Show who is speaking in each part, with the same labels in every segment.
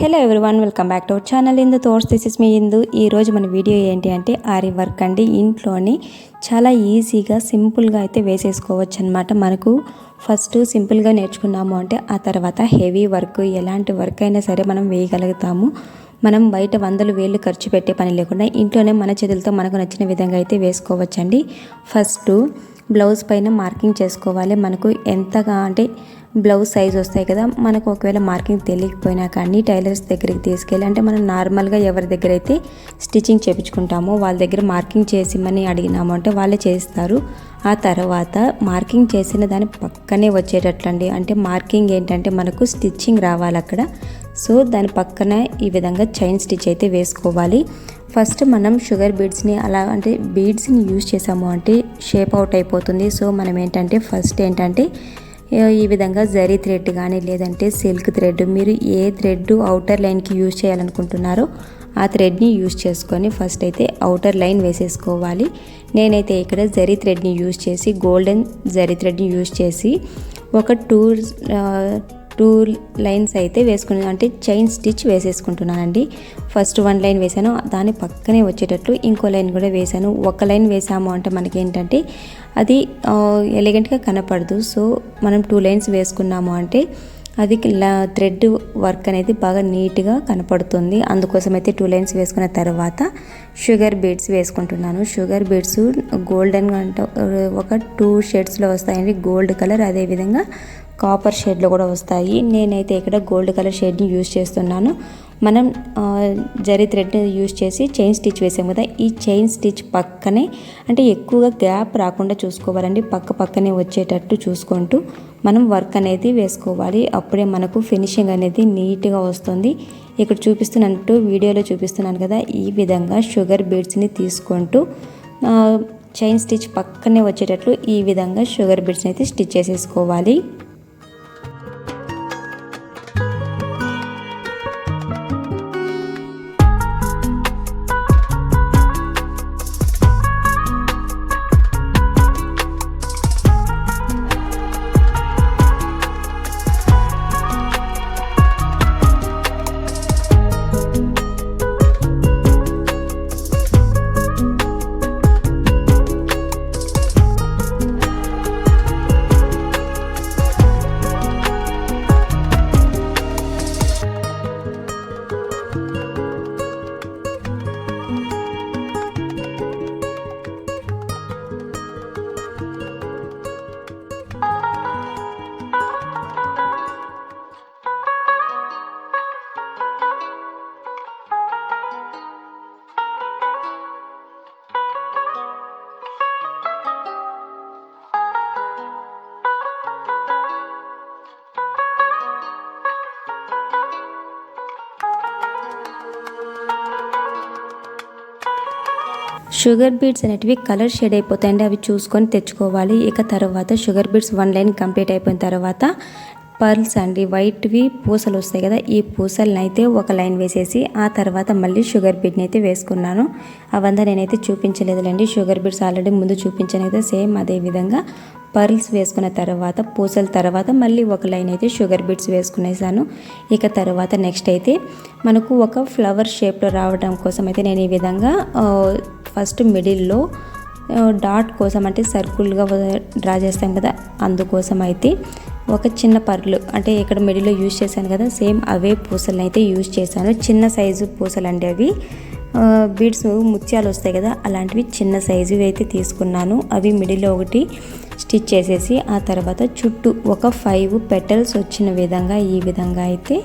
Speaker 1: Hello everyone welcome back to our channel Indu tours this is me Indu ఈరోజు మన video ఏంటి అంటే ఆరి work అండి. ఇంట్లోని చాలా ఈజీగా సింపుల్గా అయితే వేసేసుకోవచ్చు అనమాట మనకు ఫస్ట్ సింపుల్గా నేర్చుకున్నాము అంటే ఆ తర్వాత హెవీ వర్క్ ఎలాంటి వర్క్ అయినా సరే మనం వేయగలుగుతాము. మనం బయట వందలు వేలు ఖర్చు పెట్టే పని లేకుండా ఇంట్లోనే మన చేతులతో మనకు నచ్చిన విధంగా అయితే వేసుకోవచ్చండి. ఫస్ట్ బ్లౌజ్ పైన మార్కింగ్ చేసుకోవాలి. మనకు ఎంతగా అంటే బ్లౌజ్ సైజ్ వస్తాయి కదా మనకు ఒకవేళ మార్కింగ్ తెలియకపోయినా కానీ టైలర్స్ దగ్గరికి తీసుకెళ్ళి అంటే మనం నార్మల్గా ఎవరి దగ్గర అయితే స్టిచ్చింగ్ చేయించుకుంటామో వాళ్ళ దగ్గర మార్కింగ్ చేసి మని అడిగినాము అంటే వాళ్ళే చేస్తారు. ఆ తర్వాత మార్కింగ్ చేసిన దాని పక్కనే వచ్చేటట్లండి. అంటే మార్కింగ్ ఏంటంటే మనకు స్టిచ్చింగ్ రావాలి అక్కడ. సో దాని పక్కన ఈ విధంగా చైన్ స్టిచ్ అయితే వేసుకోవాలి. ఫస్ట్ మనం షుగర్ బీడ్స్ని అలా అంటే బీడ్స్ని యూజ్ చేసాము అంటే షేప్ అవుట్ అయిపోతుంది. సో మనం ఏంటంటే ఫస్ట్ ఏంటంటే ఈ విధంగా జరీ థ్రెడ్ కానీ లేదంటే సిల్క్ థ్రెడ్ మీరు ఏ థ్రెడ్ అవుటర్ లైన్కి యూజ్ చేయాలనుకుంటున్నారో ఆ థ్రెడ్ని యూజ్ చేసుకొని ఫస్ట్ అయితే అవుటర్ లైన్ వేసేసుకోవాలి. నేనైతే ఇక్కడ జరీ థ్రెడ్ని యూజ్ చేసి గోల్డెన్ జరీ థ్రెడ్ని యూజ్ చేసి ఒక టూ టూ లైన్స్ అయితే వేసుకుని అంటే చైన్ స్టిచ్ వేసేసుకుంటున్నానండి. ఫస్ట్ వన్ లైన్ వేసాను దాని పక్కనే వచ్చేటట్లు ఇంకో లైన్ కూడా వేసాను ఒక లైన్ వేసాము అంటే మనకి ఏంటంటే అది ఎలిగెంట్గా కనపడదు. సో మనం టూ లైన్స్ వేసుకున్నాము అంటే అది థ్రెడ్ వర్క్ అనేది బాగా నీట్గా కనపడుతుంది. అందుకోసం అయితే టూ లైన్స్ వేసుకున్న తర్వాత షుగర్ బీడ్స్ వేసుకుంటున్నాను. షుగర్ బీడ్స్ గోల్డెన్ అంటే ఒక టూ షేడ్స్లో వస్తాయండి. గోల్డ్ కలర్ అదేవిధంగా కాపర్ షేడ్లో కూడా వస్తాయి. నేనైతే ఇక్కడ గోల్డ్ కలర్ షేడ్ని యూజ్ చేస్తున్నాను. మనం జరీ థ్రెడ్ యూజ్ చేసి చైన్ స్టిచ్ వేసాం కదా ఈ చైన్ స్టిచ్ పక్కనే అంటే ఎక్కువగా గ్యాప్ రాకుండా చూసుకోవాలండి. పక్క పక్కనే వచ్చేటట్టు చూసుకుంటూ మనం వర్క్ అనేది వేసుకోవాలి. అప్పుడే మనకు ఫినిషింగ్ అనేది నీట్గా వస్తుంది. ఇక్కడ చూపిస్తున్నట్టు వీడియోలో చూపిస్తున్నాను కదా ఈ విధంగా షుగర్ బీడ్స్ని తీసుకుంటూ చైన్ స్టిచ్ పక్కనే వచ్చేటట్లు ఈ విధంగా షుగర్ బీడ్స్ని అయితే స్టిచ్ చేసేసుకోవాలి. షుగర్ బీడ్స్ అనేటివి కలర్ షేడ్ అయిపోతాయండి. అవి చూసుకొని తెచ్చుకోవాలి. ఇక తర్వాత sugar beads one line complete అయిపోయిన తర్వాత పర్ల్స్ అండి. వైట్వి పూసలు వస్తాయి కదా ఈ పూసలను అయితే ఒక లైన్ వేసేసి ఆ తర్వాత మళ్ళీ షుగర్ బీడ్ని అయితే వేసుకున్నాను. అవంతా నేనైతే చూపించలేదులేండి. షుగర్ బీడ్స్ ఆల్రెడీ ముందు చూపించాను కదా సేమ్ అదే విధంగా పర్ల్స్ వేసుకున్న తర్వాత పూసల తర్వాత మళ్ళీ ఒక లైన్ అయితే షుగర్ బీడ్స్ వేసుకునేసాను. ఇక తర్వాత నెక్స్ట్ అయితే మనకు ఒక ఫ్లవర్ షేప్లో రావడం కోసం అయితే నేను ఈ విధంగా ఫస్ట్ మిడిల్లో డాట్ కోసం అంటే సర్కుల్గా డ్రా చేస్తాం కదా అందుకోసం అయితే ఒక చిన్న పర్లు అంటే ఇక్కడ మిడిల్లో యూజ్ చేశాను కదా సేమ్ అవే పూసలను అయితే యూజ్ చేశాను. చిన్న సైజు పూసలు అండి అవి బీడ్స్ ముత్యాలు వస్తాయి కదా అలాంటివి చిన్న సైజు అయితే తీసుకున్నాను. అవి మిడిల్లో ఒకటి స్టిచ్ చేసేసి ఆ తర్వాత చుట్టూ ఒక ఫైవ్ పెటల్స్ వచ్చిన విధంగా ఈ విధంగా అయితే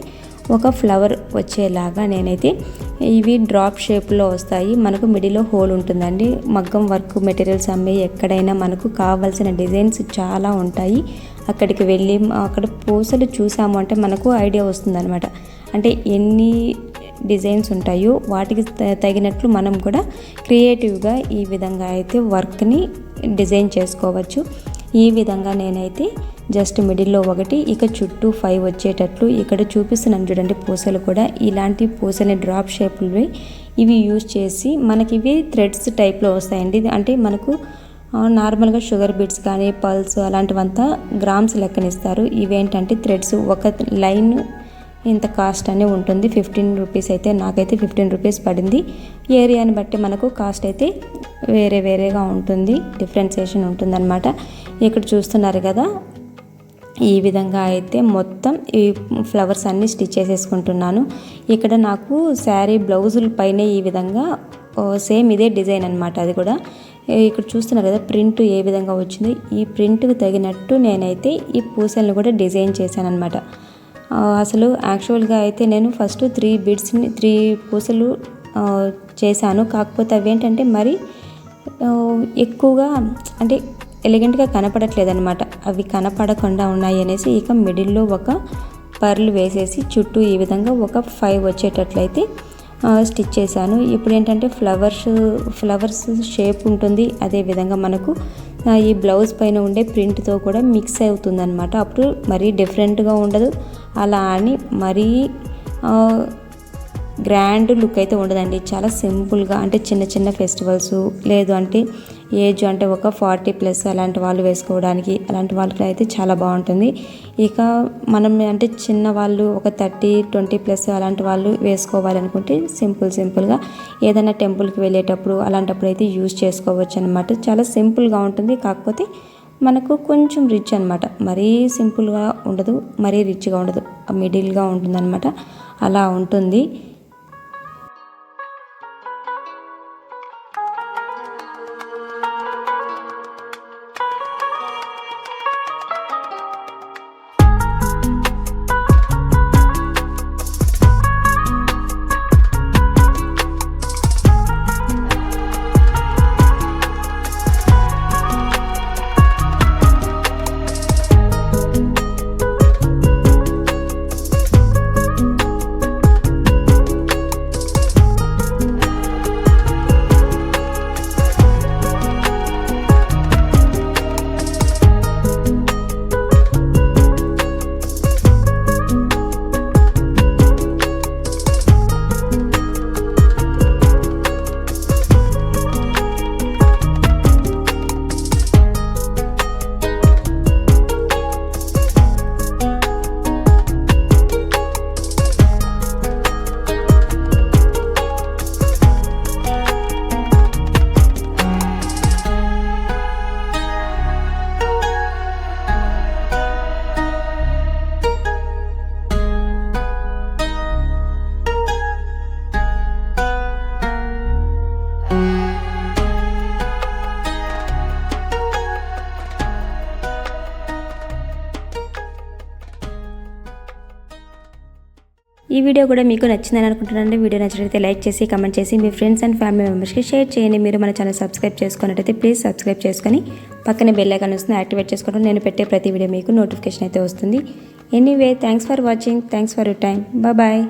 Speaker 1: ఒక ఫ్లవర్ వచ్చేలాగా నేనైతే ఇవి డ్రాప్ షేప్లో వస్తాయి. మనకు మిడిలో హోల్ ఉంటుందండి. మగ్గం వర్క్ మెటీరియల్స్ అమ్మే ఎక్కడైనా మనకు కావాల్సిన డిజైన్స్ చాలా ఉంటాయి. అక్కడికి వెళ్ళి అక్కడ పూసలు చూసాము అంటే మనకు ఐడియా వస్తుంది అంటే ఎన్ని డిజైన్స్ ఉంటాయో వాటికి తగినట్లు మనం కూడా క్రియేటివ్గా ఈ విధంగా అయితే వర్క్ని డిజైన్ చేసుకోవచ్చు. ఈ విధంగా నేనైతే జస్ట్ మిడిల్లో ఒకటి ఇక చుట్టూ ఫైవ్ వచ్చేటట్లు. ఇక్కడ చూపిస్తున్నాను చూడండి పూసలు కూడా. ఇలాంటి పూసని డ్రాప్ షేప్లు ఇవి యూజ్ చేసి మనకి ఇవి థ్రెడ్స్ టైప్లో వస్తాయండి. అంటే మనకు నార్మల్గా షుగర్ బీట్స్ కానీ పల్స్ అలాంటివంతా గ్రామ్స్ లెక్కనిస్తారు. ఇవేంటంటే థ్రెడ్స్ ఒక లైన్ ఇంత కాస్ట్ అని ఉంటుంది. ఫిఫ్టీన్ రూపీస్ అయితే నాకైతే ఫిఫ్టీన్ రూపీస్ పడింది. ఏరియాని బట్టి మనకు కాస్ట్ అయితే వేరే వేరేగా ఉంటుంది. డిఫరెన్సియేషన్ ఉంటుందన్నమాట. ఇక్కడ చూస్తున్నారు కదా ఈ విధంగా అయితే మొత్తం ఈ ఫ్లవర్స్ అన్నీ స్టిచ్ చేసేసుకుంటున్నాను. ఇక్కడ నాకు శారీ బ్లౌజుల పైన ఈ విధంగా సేమ్ ఇదే డిజైన్ అనమాట అది కూడా. ఇక్కడ చూస్తున్నారు కదా ప్రింట్ ఏ విధంగా వచ్చింది. ఈ ప్రింట్కి తగినట్టు నేనైతే ఈ పూసలను కూడా డిజైన్ చేశాను అనమాట అసలు యాక్చువల్గా అయితే నేను ఫస్ట్ త్రీ బిడ్స్ని త్రీ పూసలు చేశాను. కాకపోతే అవేంటంటే మరి ఎక్కువగా అంటే ఎలిగెంట్గా కనపడట్లేదు అనమాట అవి కనపడకుండా ఉన్నాయి అనేసి ఇక మిడిల్లో ఒక పర్లు వేసేసి చుట్టూ ఈ విధంగా ఒక ఫైవ్ వచ్చేటట్లయితే స్టిచ్ చేశాను. ఇప్పుడు ఏంటంటే ఫ్లవర్స్ ఫ్లవర్స్ షేప్ ఉంటుంది. అదే విధంగా మనకు ఈ బ్లౌజ్ పైన ఉండే ప్రింట్తో కూడా మిక్స్ అవుతుందనమాట అప్పుడు మరీ డిఫరెంట్గా ఉండదు. అలా అని మరీ గ్రాండ్ లుక్ అయితే ఉండదండి. చాలా సింపుల్గా అంటే చిన్న చిన్న ఫెస్టివల్స్ లేదు అంటే ఏజ్ అంటే ఒక ఫార్టీ ప్లస్ అలాంటి వాళ్ళు వేసుకోవడానికి అలాంటి వాళ్ళకి అయితే చాలా బాగుంటుంది. ఇక మనం అంటే చిన్న వాళ్ళు ఒక థర్టీ ట్వంటీ ప్లస్ అలాంటి వాళ్ళు వేసుకోవాలనుకుంటే సింపుల్ సింపుల్గా ఏదైనా టెంపుల్కి వెళ్ళేటప్పుడు అలాంటప్పుడు అయితే యూజ్ చేసుకోవచ్చు అనమాట చాలా సింపుల్గా ఉంటుంది. కాకపోతే మనకు కొంచెం రిచ్ అనమాట మరీ సింపుల్గా ఉండదు మరీ రిచ్గా ఉండదు. మిడిల్గా ఉంటుందన్నమాట. అలా ఉంటుంది. ఈ వీడియో కూడా మీకు నచ్చిందని అనుకుంటున్నాను వీడియో నచ్చినట్లయితే లైక్ చేసి కమెంట్ చేసి మీ ఫ్రెండ్స్ అండ్ ఫ్యామిలీ మెంబర్స్కి షేర్ చేయండి. మీరు మన ఛానల్ సబ్స్క్రైబ్ చేసుకున్నట్టయితే ప్లీజ్ సబ్స్క్రైబ్ చేసుకొని పక్కనే బెల్ ఐకాన్ వస్తుంది యాక్టివేట్ చేసుకోవడం నేను పెట్టే ప్రతి వీడియో మీకు నోటిఫికేషన్ అయితే వస్తుంది. Anyway thanks for watching thanks for you time bye